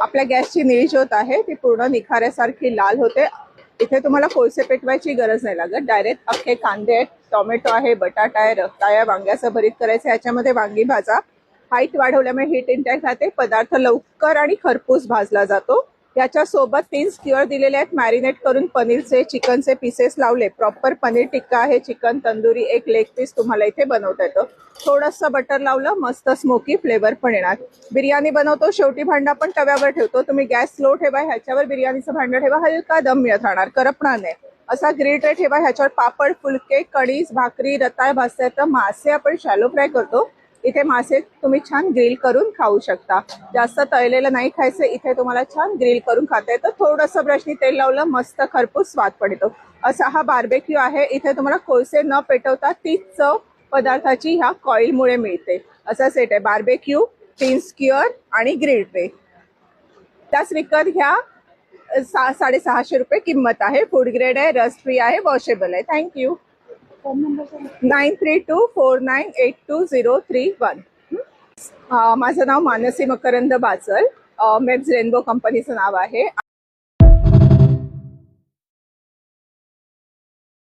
आपल्या गॅसची निळी ज्योत आहे ती पूर्ण निखाऱ्यासारखी लाल होते. इथे तुम्हाला कोळसे पेटवायची गरज नाही लागत. डायरेक्ट अख्खे कांदे आहेत टोमॅटो आहे बटाटा आहे रस्ता आहे वांग्याचं भरीत करायचं याच्यामध्ये वांगी भाजा. हाईट वाढवल्यामुळे हीट इंटॅक्ट राहते. पदार्थ लवकर आणि खरपूस भाजला जातो. याच्या सोबत तीन स्क्युअर दिलेले आहेत. मॅरिनेट करून पनीरचे चिकनचे पीसेस लावले. प्रॉपर पनीर टिक्का आहे. चिकन तंदुरी एक लेग पीस तुम्हाला इथे बनवता येतं. थोडंसं बटर लावलं मस्त स्मोकी फ्लेवर पण येणार. बिर्याणी बनवतो शेवटी भांडा पण तव्यावर ठेवतो. तुम्ही गॅस स्लो ठेवा ह्याच्यावर बिर्याणीचं भांडं ठेवा हलका दम मिळत राहणार. करपणार नाही असा ग्रिल ट्रे ठेवा ह्याच्यावर पापड फुलके कणीस भाकरी रताळ भाजता मासे आपण शॅलो फ्राय करतो. इथे मासे तुम्ही छान ग्रिल करून खाऊ शकता. जास्त तळलेलं नाही खायचं इथे तुम्हाला छान ग्रिल करून खाता येतं. थोडंसं ब्रशनी तेल लावलं मस्त खरपूस स्वाद पडतो असा हा बार्बेक्यू आहे. इथे तुम्हाला कोळसे न पेटवता तीच चव पदार्थाची ह्या कॉईलमुळे मिळते. असा सेट आहे. बार्बेक्यू तीन स्क्युअर आणि ग्रिल ट्रे त्याच विकत घ्या सा साडेसहाशे रुपये किंमत आहे. फूड ग्रेड आहे रस फ्री आहे वॉशेबल आहे. Thank you nine three two four nine eight two zero three one माझं नाव मानसी मकरंद बाचल मेब्स रेनबो कंपनीचं नाव आहे